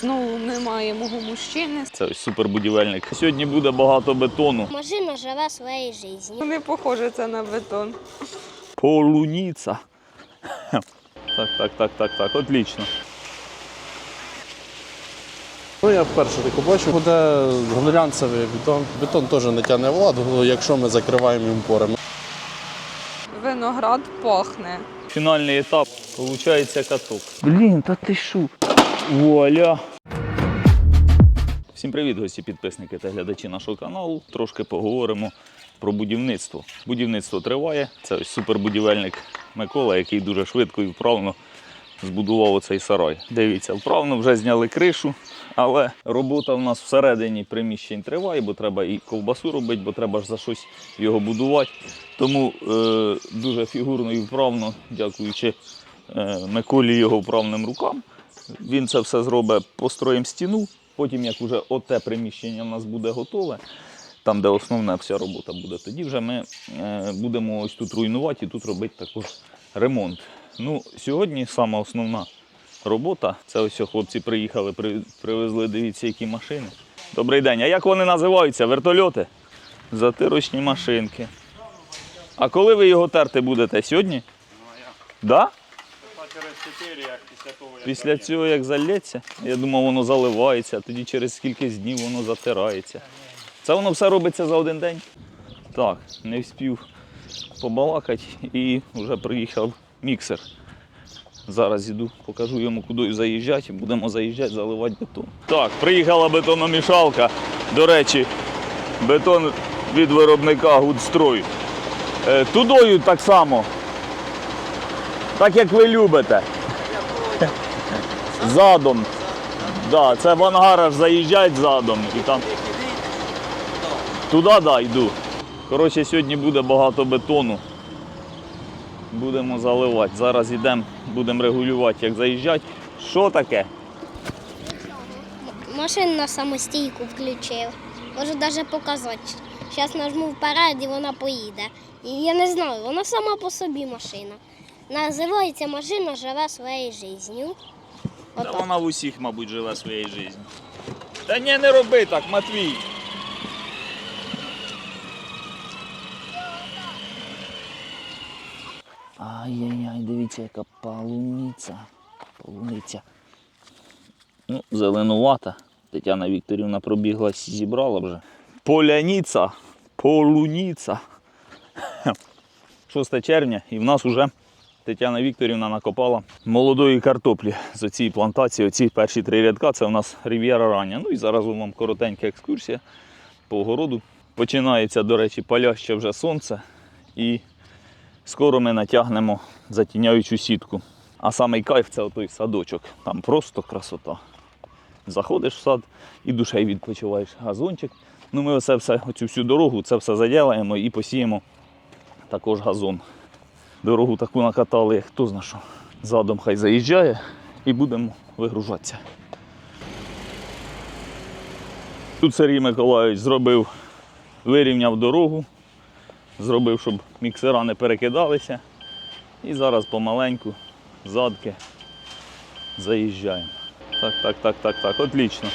Знову немає мого мужчини. Це ось супербудівельник. Сьогодні буде багато бетону. Машина живе своєю життю. Не похоже це на бетон. Полуніця. Так, так, так, так, так. Отлично. Ну, я вперше таку бачу, буде глянцевий бетон. Бетон теж не тягне влад, якщо ми закриваємо їм пори. Виноград пахне. Фінальний етап. Получається каток. Блін, та ти шо? Вуаля. Всім привіт, гості, підписники та глядачі нашого каналу. Трошки поговоримо про будівництво. Будівництво триває. Це ось супербудівельник Микола, який дуже швидко і вправно збудував оцей сарай. Дивіться, вправно вже зняли кришу, але робота в нас всередині приміщень триває, бо треба і ковбасу робити, бо треба ж за щось його будувати. Тому е, дуже фігурно і вправно, дякуючи е, Миколі його вправним рукам. Він це все зробить, построїмо стіну. Потім, як вже оте приміщення в нас буде готове, там, де основна вся робота буде, тоді вже ми е, будемо ось тут руйнувати і тут робити також ремонт. Ну, сьогодні сама основна робота. Це ось хлопці приїхали, привезли, дивіться, які машини. Добрий день. А як вони називаються? Вертольоти? Затирочні машинки. А коли ви його терти будете? Сьогодні? Да? Після цього як залється, я думав, воно заливається, а тоді через кілька днів воно затирається. Це воно все робиться за один день. Так, не встиг побалакати і вже приїхав міксер. Зараз іду, покажу йому, куди заїжджати, будемо заїжджати, заливати бетон. Так, приїхала бетономішалка. До речі, бетон від виробника Гудстрой. Е, Тудою так само. Так як ви любите. Задом. Да, це в ангар аж заїжджають задом і там. Туди, да, йду. Коротше, сьогодні буде багато бетону. Будемо заливати. Зараз йдемо, будемо регулювати, як заїжджати. Що таке? Машину на самостійку включив. Можу навіть показати. Зараз нажму вперед і вона поїде. І я не знаю, вона сама по собі машина. Називається машина живе своєю життю. Та вона в усіх, мабуть, живе своєю життю. Та ні, не роби так, Матвій. Ай-яй-яй, дивіться, яка полуниця. Полуниця. Ну, зеленувата. Тетяна Вікторівна пробіглась, зібрала вже. Поляніця, полуниця. 6 червня і в нас уже Тетяна Вікторівна накопала молодої картоплі з оцієї плантації. Оці перші три рядка це у нас Рів'єра рання. Ну і зараз вам коротенька екскурсія по огороду. Починається, до речі, паляще вже сонце. І скоро ми натягнемо затіняючу сітку. А самий кайф це той садочок. Там просто красота. Заходиш в сад і душею відпочиваєш. Газончик. Ну ми оце все, оцю всю дорогу, це все заділаємо і посіємо також газон. Дорогу таку накатали, хто зна що. Задом хай заїжджає і будемо вигружатися. Тут Сергій Миколаївич зробив, вирівняв дорогу, зробив, щоб міксера не перекидалися. І зараз помаленьку задки заїжджаємо. Так, так, так, так, так, отлично.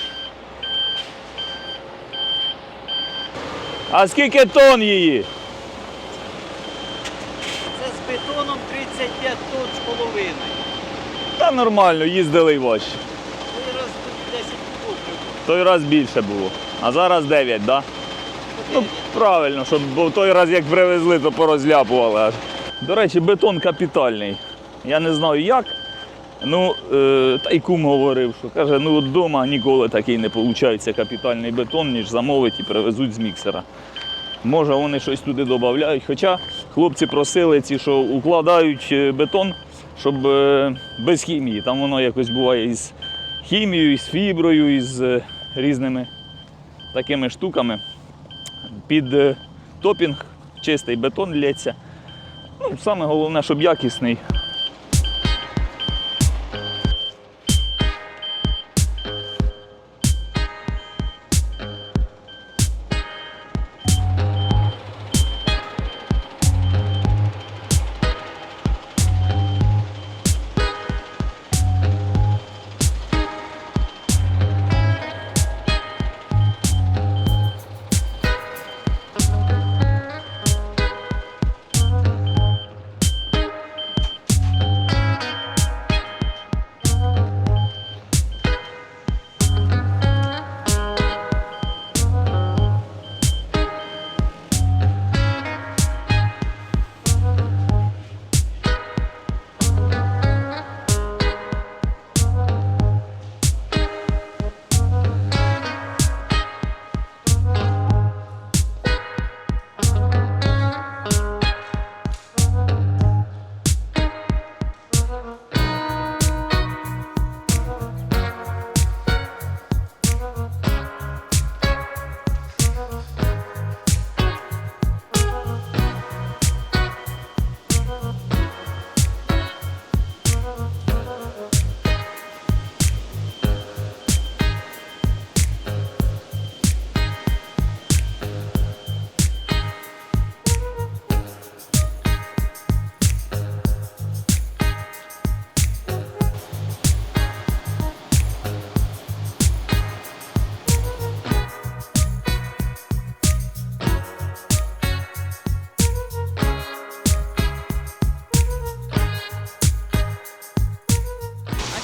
А скільки тонн її? 25 тонн з половиною. Та нормально, їздили і важче. Той раз 10 кубів. Той раз більше було. А зараз 9, так? Да? Ну, правильно, щоб бо той раз як привезли, то порозляпували. До речі, бетон капітальний. Я не знаю як. Ну, е, та й кум говорив, що каже, ну вдома ніколи такий не виходить капітальний бетон, ніж замовить і привезуть з міксера. Може вони щось туди додають. Хоча хлопці просили ці, що укладають е, бетон, щоб е, без хімії. Там воно якось буває із хімією, із фіброю, із е, різними такими штуками. Під топінг чистий бетон лється. Ну, саме головне, щоб якісний.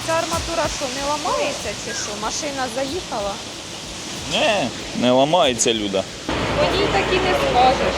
Ця арматура що, не ламається чи що? Машина заїхала? Не, не ламається люда. Водій так і не скажеш.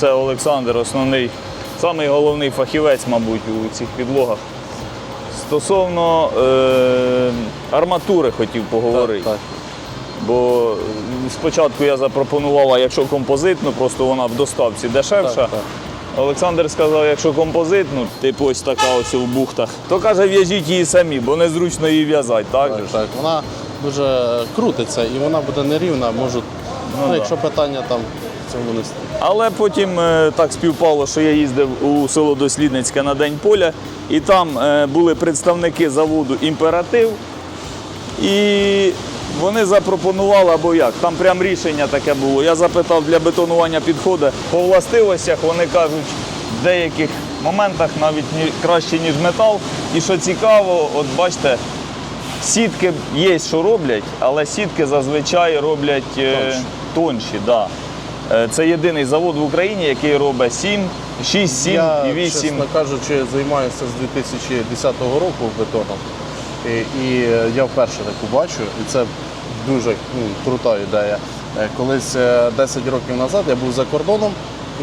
Це Олександр, основний, самий головний фахівець, мабуть, у цих підлогах. Стосовно е, арматури хотів поговорити. Так, так. Бо спочатку я запропонував, а якщо композитну, просто вона в доставці дешевша. Так, так. Олександр сказав, якщо композитну, типу ось така ось у бухтах, то каже, в'яжіть її самі, бо незручно її в'язати. Так, Так, так. Вона дуже крутиться і вона буде нерівна. Можуть, ну, да. якщо питання там в цьому не стоїть. Але потім е, так співпало, що я їздив у село Дослідницьке на День поля, і там е, були представники заводу Імператив. І вони запропонували, або як, там прям рішення таке було. Я запитав для бетонування підходу по властивостях, вони кажуть, в деяких моментах навіть краще, ніж метал. І що цікаво, от бачите, сітки є, що роблять, але сітки зазвичай роблять е, Тонші. тонші. Да. Е, Це єдиний завод в Україні, який робить 7, 6, 7 Я, і 8. чесно кажучи, займаюся з 2010 року бетоном. І, і я вперше таку бачу, і це дуже ну, крута ідея. Е, Колись е, 10 років назад я був за кордоном,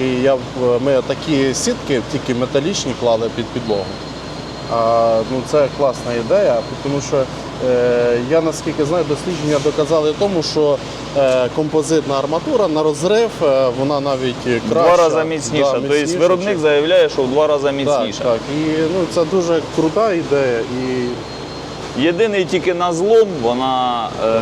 і я, ми такі сітки, тільки металічні, клали під підлогу. А, ну, це класна ідея, тому що е, я наскільки знаю, дослідження доказали тому, що е, композитна арматура на розрив, е, вона навіть краща. два рази міцніша. Да, тобто виробник чим- заявляє, що в два рази так, міцніша. так. І ну, це дуже крута ідея. І Єдиний тільки на злом, вона е,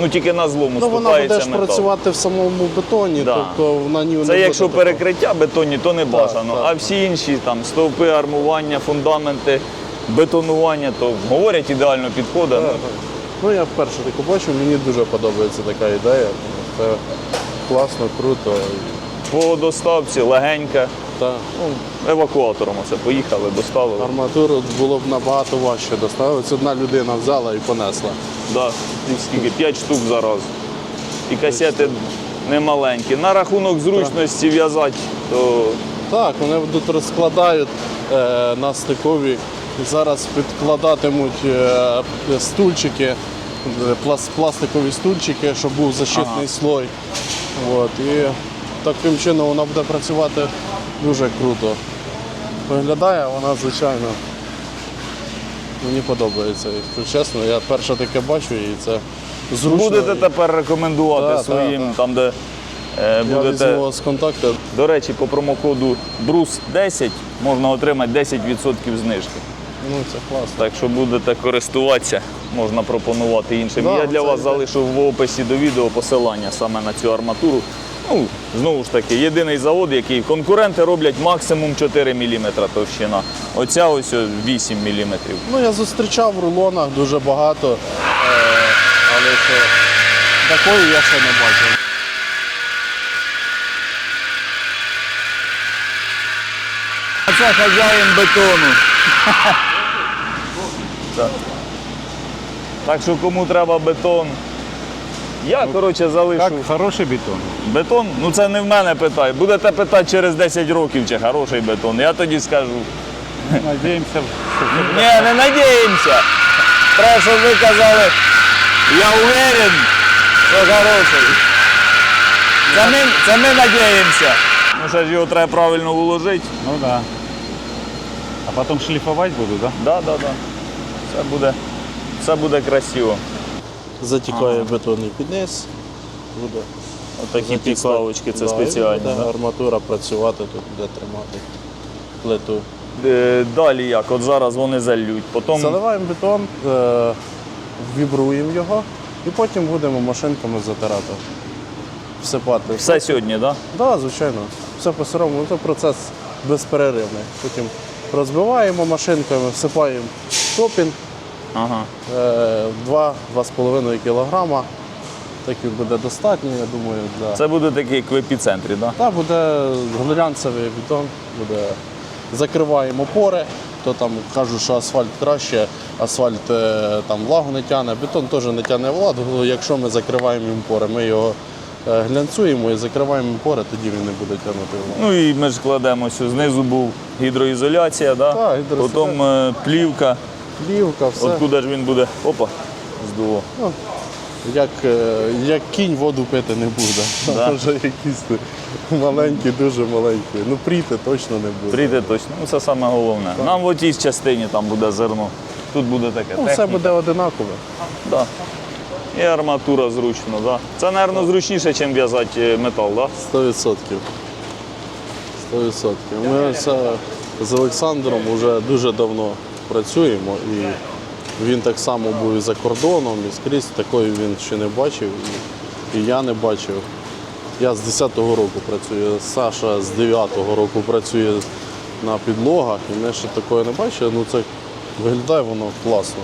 ну тільки на злом ну, вона буде ж метал. працювати в самому бетоні, Да. тобто вона ні не Це буде якщо такого. перекриття бетонні, то не бажано. так. А всі інші там стовпи, армування, фундаменти, бетонування, то говорять ідеально підходить. Ну. Ну я вперше таку бачу, мені дуже подобається така ідея. Це класно, круто. По доставці легенька. Та, ну, Евакуатором оце поїхали, доставили. арматуру було б набагато важче доставити. Одна людина взяла і понесла. Да, їх скільки? 5 штук зараз. І касети немаленькі. На рахунок зручності в'язати, то Так, вони тут розкладають е, на стикові. Зараз підкладатимуть е, стульчики, е, пластикові стульчики, щоб був защитний Ага. слой. От, і таким чином вона буде працювати дуже круто. Виглядає вона, звичайно, Мені подобається. Якщо чесно, я перше таке бачу і це зручно. Будете тепер рекомендувати Да, своїм, да, да. там, де е, Я будете. візьму з контакту. До речі, по промокоду BRUS10 можна отримати 10% знижки. Ну це класно. Так що будете користуватися, можна пропонувати іншим. Да, Я для вас залишу в описі до відео посилання саме на цю арматуру. Ну, знову ж таки, єдиний завод, який конкуренти роблять максимум 4 мм товщина. Оця ось 8 мм. Ну я зустрічав в рулонах дуже багато, е, але що такої я ще не бачив. А це хазяїн бетону. Так. Так що кому треба бетон. Я, коротше, залишу. Как хороший бетон. Бетон, ну це не в мене питай. Будете питати через 10 років, чи хороший бетон. Я тоді скажу. Что Ні, не надіємося. Треба, щоб ви казали, я уверен, що хороший. Це ми, це ми надіємося. Ну ще ж його треба правильно уложити. Ну да. А потом шлифовать буду, да? Да, да, да. Все буде, все буде красиво. Затікає бетонний підниз. Буде Отакі підставочки, це Да, спеціальні. буде Да? арматура працювати, тут буде тримати плиту. Е, Далі як? От зараз вони зальють. Потім Заливаємо бетон, е, вібруємо його і потім будемо машинками затирати. Всипати. все сьогодні, так? Да? Так, да, звичайно. Все по-сирому. Це процес безперервний. Потім розбиваємо машинками, всипаємо топінг Ага. е, 2-2,5 кг. Так він буде достатньо, я думаю, для. Це буде такий як в епіцентрі, так? Да? Та буде глянцевий бетон, буде. Закриваємо пори, то там кажуть, що асфальт краще, асфальт е, там влагу не тягне, бетон теж не тягне влагу, якщо ми закриваємо їм пори. Ми його е, глянцюємо і закриваємо пори, тоді він не буде тягнути влагу. Ну і ми ж кладемо, що знизу був гідроізоляція, да? Так, гідроізоляція. потім е, плівка. Плівка, все. Откуда ж він буде? Опа, здуло. Ну, як, е, як кінь воду пити не буде. Да. Вже якісь маленькі, дуже маленькі. Ну пріти точно не буде. Прийде точно. Ну це саме головне. Нам в отій частині там буде зерно. Тут буде таке. Ну, все буде одинакове. Да. І арматура зручно, да. Це, мабуть, зручніше, ніж в'язати е, метал, да? 100%. 100%. Ми це з Олександром вже дуже давно працюємо і він так само був і за кордоном, і скрізь такої він ще не бачив, і, я не бачив. Я з 10-го року працюю, Саша з 9-го року працює на підлогах, і ми ще такої не бачили. Ну це виглядає воно класно.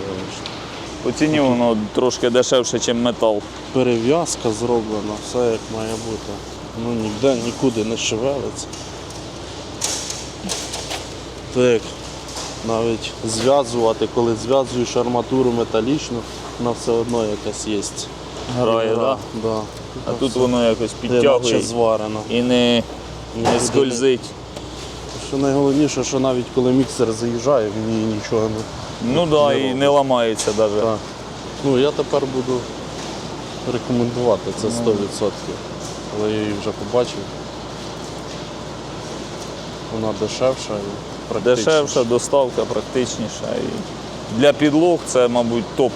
По ціні воно трошки дешевше, ніж метал. Перев'язка зроблена, все як має бути. Ну ніде нікуди не шевелиться. Так, навіть зв'язувати, коли зв'язуєш арматуру металічну, вона все одно якась є. Грає, так? Да? Да. А тут воно якось підтягує зварено. і не, не скользить. Що найголовніше, що навіть коли міксер заїжджає, він її нічого не. Ну так, да, і не ламається навіть. Так. Ну я тепер буду рекомендувати це 100%. Але я її вже побачив. Вона дешевша і Дешевша, доставка практичніша. І для підлог це, мабуть, топ.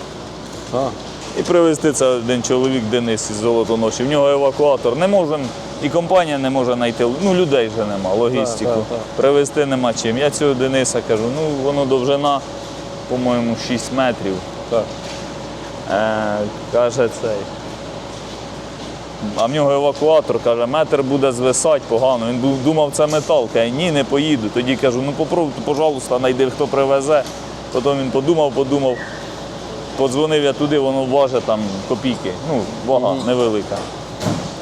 Так. І привезти це один чоловік Денис із Золотоноші. В нього евакуатор. Не можемо, і компанія не може знайти. Ну, людей вже нема, логістику. Так, так, так. Привезти нема чим. Я цього Дениса кажу, ну воно довжина, по-моєму, 6 метрів. Так. Е, каже цей. А в нього евакуатор, каже, метр буде звисати погано. Він думав, це метал. Каже, ні, не поїду. Тоді кажу, ну попробуй, пожалуйста, знайди, хто привезе. Потім він подумав, подумав. Подзвонив я туди, воно важить там копійки. Ну, вага невелика.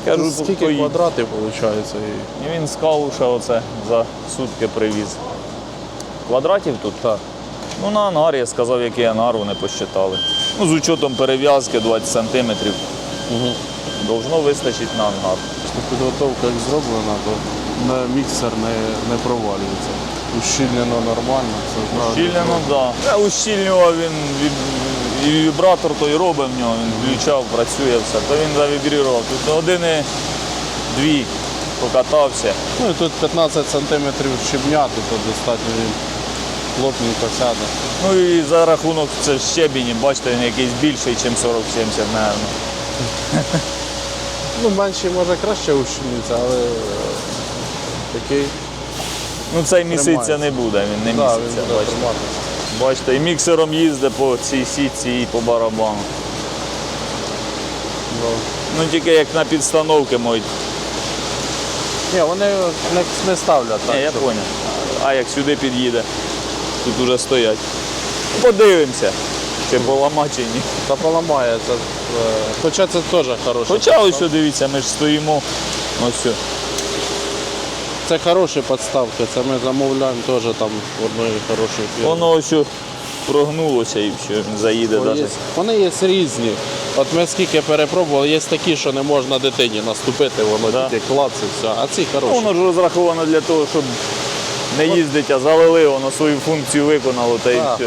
Кажу, скільки поїдь. квадратів виходить? І... Він з Калуша оце за сутки привіз. Квадратів тут? Так. Ну, на ангар, я сказав, який ангар вони посчитали. Ну, з учетом перев'язки 20 сантиметрів. Должно вистачити на ангар. Підготовка як зроблена, то на міксер не, не провалюється. Ущільнено нормально, все правильно. Ущільнено, так. Да. Ущільнював він від- і вібратор той робив в нього, він включав, працює все. То він завібрував. Тут години дві покатався. Ну і тут 15 сантиметрів щебня, то достатньо він плотненько сяде. Ну і за рахунок це щебінь, бачите, він якийсь більший, ніж 40-70, мабуть. Ну, менший може краще ущільниться, але е, такий Ну цей місяця не буде, він не да, він буде бачите. триматися. бачите, і міксером їздить по цій сітці і по барабану. Ну. Ну тільки як на підстановки можуть. Ні, вони не, не ставлять так. Ні, я зрозумів. А як сюди під'їде, тут уже стоять. Подивимося, чи полама, чи ні. Та поламається. Е, Хоча це теж хороше. Хоча ось дивіться, ми ж стоїмо. Ось. Це хороші підставки, це ми замовляємо теж там в одної хорошої фірми. Воно ось прогнулося і все, заїде навіть. є- Вони є різні. От ми скільки перепробували, є такі, що не можна дитині наступити, воно Да. тільки клац все. А ці хороші. Воно ж розраховано для того, щоб не їздити, а залили, воно свою функцію виконало та і все.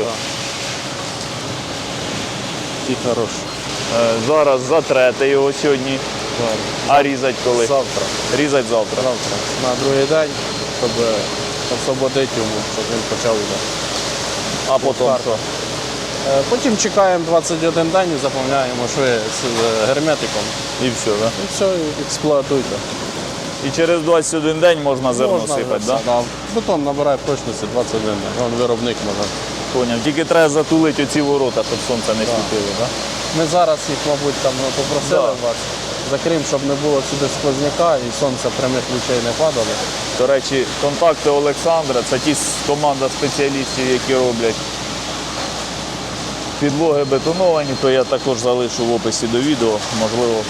Так. Ці хороші. Е, Зараз затрете його сьогодні, Так. а різать коли? Завтра. Різать завтра. Завтра. На другий день, щоб е, освободити йому, щоб він почав йде. А потім що? Е, Потім чекаємо 21 день і заповняємо шви з герметиком. І все, да? І все, і експлуатуйте. І через 21 день можна зерно Можна сипати, так? Да? да? Бетон набирає прочності 21 день. Вон виробник може. Поняв. Тільки треба затулити оці ворота, щоб сонце не світило, так? Ми зараз їх, мабуть, там ну, попросили Да. вас. Закрім, щоб не було сюди сквозняка і сонце прямих лучей не падало. До речі, контакти Олександра це ті с- команда спеціалістів, які роблять підлоги бетоновані, то я також залишу в описі до відео, можливо,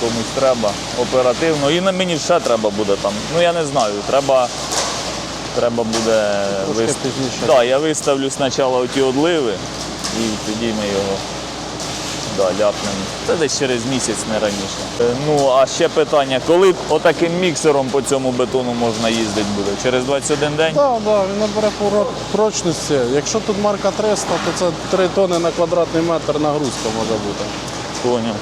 комусь треба оперативно. І на мені ще треба буде там. Ну я не знаю, треба, треба буде Трошки вис- пізніше. Да, я виставлю спочатку оті одливи і тоді ми його да, ляпнемо. Це десь через місяць, не раніше. Е, Ну, а ще питання, коли отаким міксером по цьому бетону можна їздити буде? Через 21 день? Так, да, він набере поро- прочності. Якщо тут марка 300, то це 3 тони на квадратний метр нагрузка може бути. Поняв.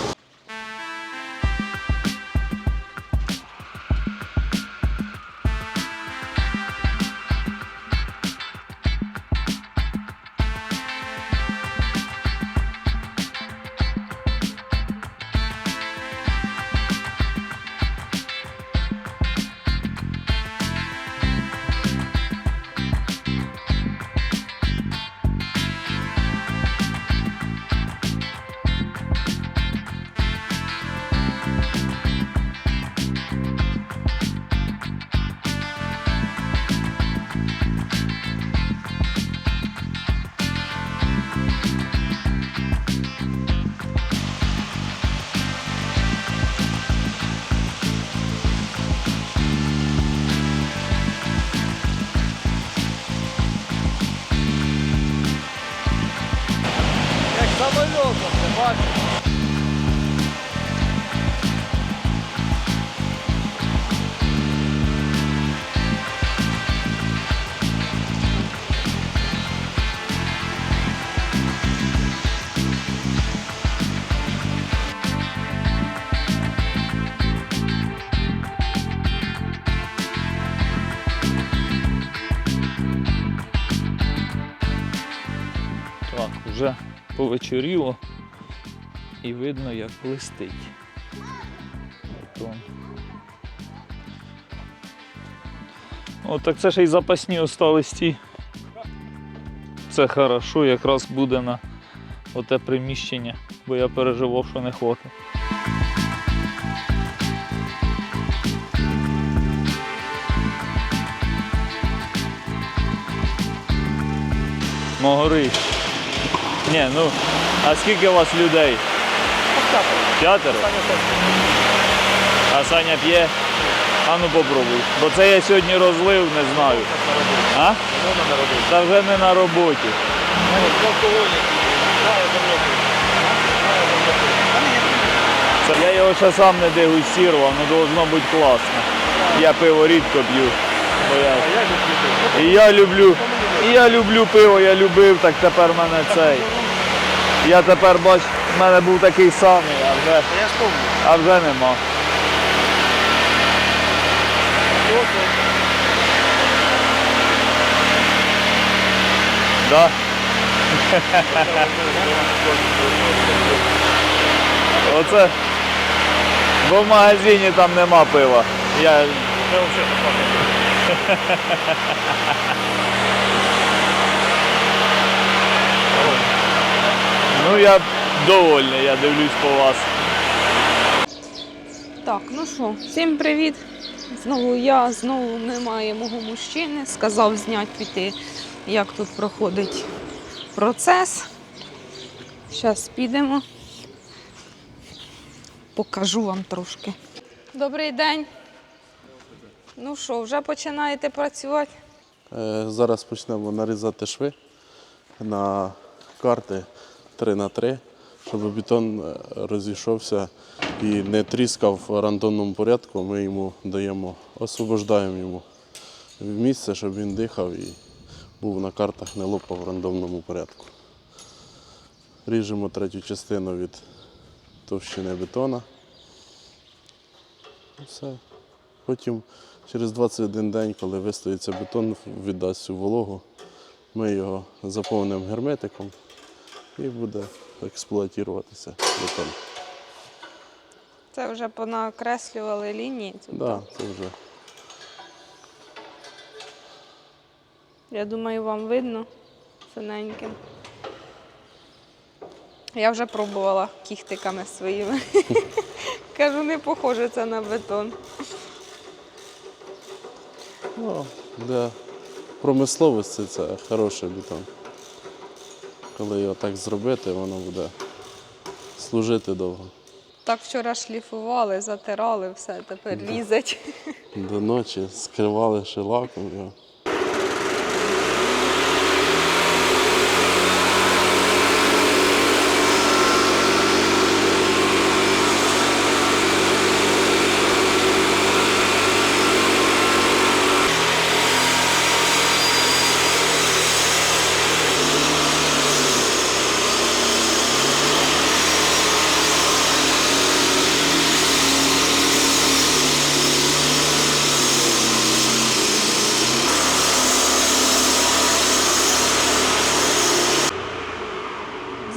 Повечеріло і видно, як блистить. О, так це ще й запасні остались ті. Це хорошо, якраз буде на оте приміщення, бо я переживав, що не хватить. Могорить. Ні, ну, а скільки у вас людей? П'ятеро? А Саня п'є? А ну попробуй. Бо це я сьогодні розлив, не знаю. А? Та вже не на роботі. Я його ще сам не дегустував, ну должно бути класно. Я пиво рідко п'ю. І я люблю, і я люблю пиво, я любив, так тепер в мене цей. Я тепер бач, в мене був такий самий, а вже, Я ж помню. а вже нема. Да? Оце. Бо в магазині там нема пива. Я... Ну я довольний, я дивлюсь по вас. Так, ну що, всім привіт. Знову я, знову немає мого мужчини. Сказав зняти піти, як тут проходить процес. Зараз підемо. Покажу вам трошки. Добрий день. Ну що, вже починаєте працювати? Е, Зараз почнемо нарізати шви на карти 3 на 3 щоб бетон е, розійшовся і не тріскав в рандомному порядку. Ми йому даємо, освобождаємо йому місце, щоб він дихав і був на картах, не лопав в рандомному порядку. Ріжемо третю частину від товщини бетона. Все. Потім через 21 день, коли вистоїться бетон, віддасть всю вологу, ми його заповнимо герметиком і буде експлуатуватися бетон. Це вже понакреслювали лінії. Тут. Да, це вже Я думаю, вам видно синеньким. Я вже пробувала кіхтиками своїми. Кажу, не похоже це на бетон. ну, для промисловості це хороший бетон. Коли його так зробити, воно буде служити довго. Так вчора шліфували, затирали, все, тепер лізать. До ночі скривали шелаком його.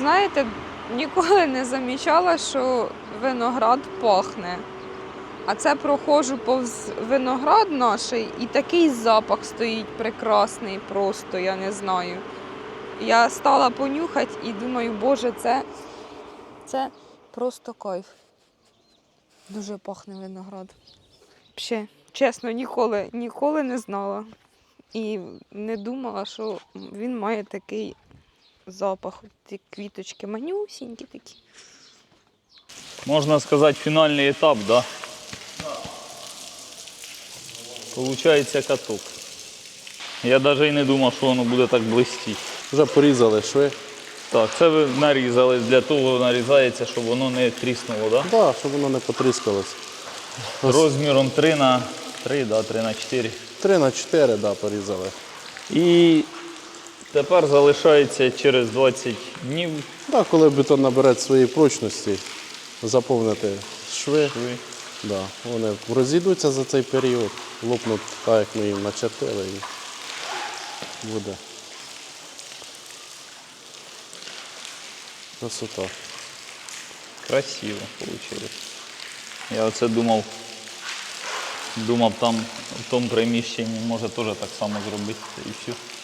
Знаєте, ніколи не замічала, що виноград пахне. А це проходжу повз виноград наш, і такий запах стоїть прекрасний, просто я не знаю. Я стала понюхати і думаю, боже, це, це просто кайф. Дуже пахне виноград. Ще, чесно, ніколи, ніколи не знала. І не думала, що він має такий запах. Ці квіточки манюсінькі такі. Можна сказати, фінальний етап, да? Получається каток. Я навіть і не думав, що воно буде так блистіти. Вже порізали шви. Так, це ви нарізали, для того нарізається, щоб воно не тріснуло, да? Так, да, щоб воно не потріскалось. Розміром 3 на 3, да, 3 на 4. 3 на 4 да, порізали. І тепер залишається через 20 днів Да, коли бетон набере своєї прочності, заповнити шви, шви. да, вони розійдуться за цей період, лопнуть так, як ми їм начертили, і буде. Красота. Красиво вийшло. Я оце думав, думав там в тому приміщенні може теж так само зробити і все.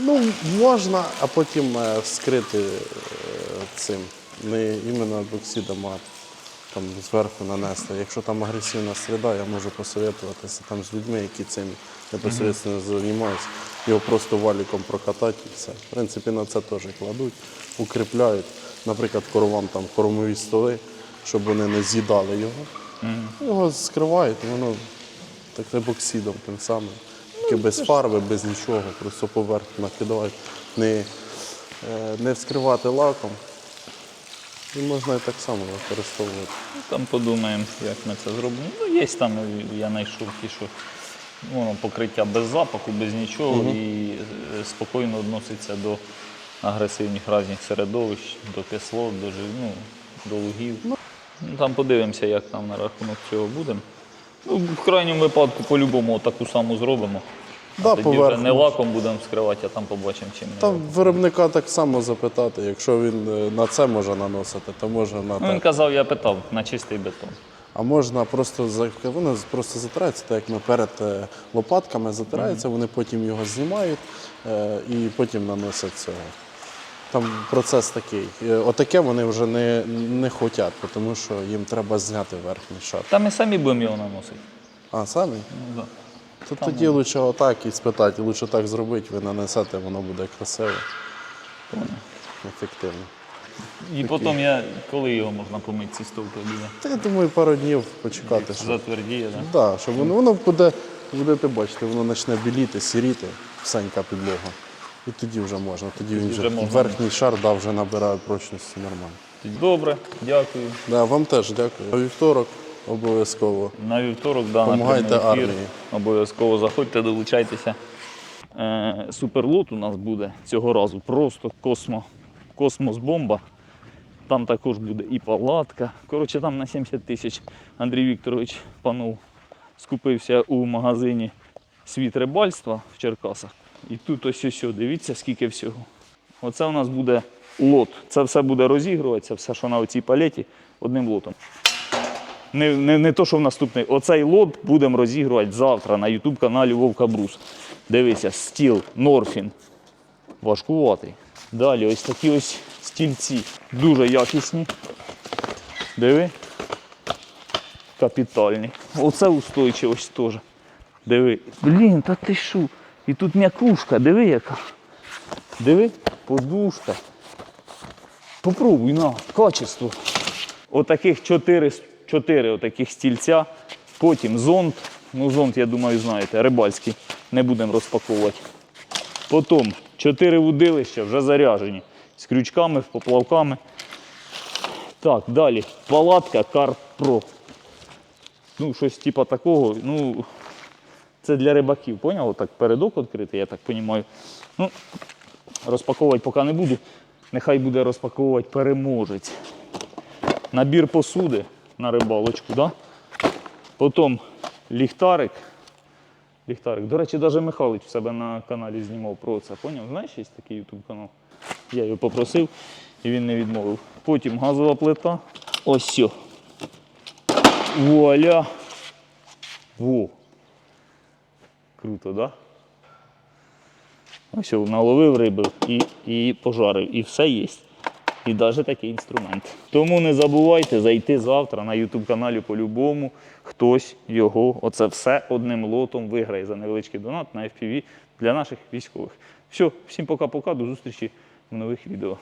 Ну, можна, а потім е, вскрити е, цим. Не іменно епоксидом, а там зверху нанести. Якщо там агресивна середа, я можу посоветуватися там з людьми, які цим непосередньо займаються. Його просто валіком прокатати і все. В принципі, на це теж кладуть, укріпляють. Наприклад, коровам там кормові столи, щоб вони не з'їдали його. Його скривають, воно так епоксидом тим самим. Тільки без фарби, без нічого, просто поверх накидають. Не, е, не вскривати лаком. І можна і так само використовувати. Ну, Там подумаємо, як ми це зробимо. Ну, є там, я знайшов ті, що ну, воно покриття без запаху, без нічого і е, спокійно відноситься до агресивних різних середовищ, до кислот, до, ну, до лугів. Ну, там подивимося, як там на рахунок цього буде. Ну, в крайньому випадку по-любому таку саму зробимо. Да, Тоді вже не лаком будемо вскривати, а там побачимо чим. Та виробника так само запитати, якщо він е, на це може наносити, то може на Ну, він казав, я питав, на чистий бетон. А можна просто за- вони просто затираються, так як ми перед е, лопатками затираються, вони потім його знімають е, і потім наносять цього. Там процес такий. Е, Отаке вони вже не, не хочуть, тому що їм треба зняти верхній шар. Та ми самі будемо його наносити. А самі? Ну, да. То тоді краще отак і спитати, краще так зробити, ви нанесете, воно буде красиво, ефективно. І потім я, коли його можна помити, ці стовпи буде. Та я думаю, пару днів почекати. Щоб... Затвердіє, так? Да, щоб воно, воно буде, будете бачити, воно почне біліти, сіріти, всенька підлога. І тоді вже можна. Тоді він вже вже можна. верхній шар да, вже набирає прочності нормально. Добре, дякую. Да, вам теж дякую. Вівторок обов'язково. На вівторок, да, Помагайте на прямий ефір. армії. Обов'язково заходьте, долучайтеся. Е, суперлот у нас буде цього разу. Просто космо, космос-бомба. Там також буде і палатка. Коротше, там на 70 тисяч Андрій Вікторович панов скупився у магазині світ рибальства в Черкасах. І тут ось ось, дивіться, скільки всього. Оце у нас буде лот. Це все буде розігруватися, все, що на цій палеті, одним лотом. Не, не, не то, що в наступний. Оцей лот будемо розігрувати завтра на YouTube каналі Вовка Брус. Дивися, стіл Норфін. Важкуватий. Далі ось такі ось стільці. Дуже якісні. Диви. Капітальні. Оце устойчивость теж. Диви. Блін, та ти що? І тут м'якушка, диви яка. Диви, подушка. Попробуй на, качество. Отаких чотири, чотири отаких стільця. Потім зонт. Ну, зонт, я думаю, знаєте, рибальський. Не будемо розпаковувати. Потім чотири вудилища вже заряжені. З крючками, поплавками. Так, далі. Палатка Карп Pro. Ну, щось типу такого. Ну, це для рибаків, поняв? Так передок відкритий, я так розумію. Ну, розпаковувати поки не буду. Нехай буде розпаковувати переможець. Набір посуди на рибалочку, да? Потім ліхтарик. Ліхтарик. До речі, навіть Михайлович в себе на каналі знімав про це. Поняв? Знаєш, є такий ютуб канал. Я його попросив і він не відмовив. Потім газова плита. Ось сьо. Вуаля. Во. Круто, так? Да? Ось наловив риби і, і пожарив. І все є. І навіть такий інструмент. Тому не забувайте зайти завтра на YouTube каналі по-любому. Хтось його, оце все одним лотом виграє за невеличкий донат на FPV для наших військових. Все, всім пока-пока, до зустрічі в нових відео.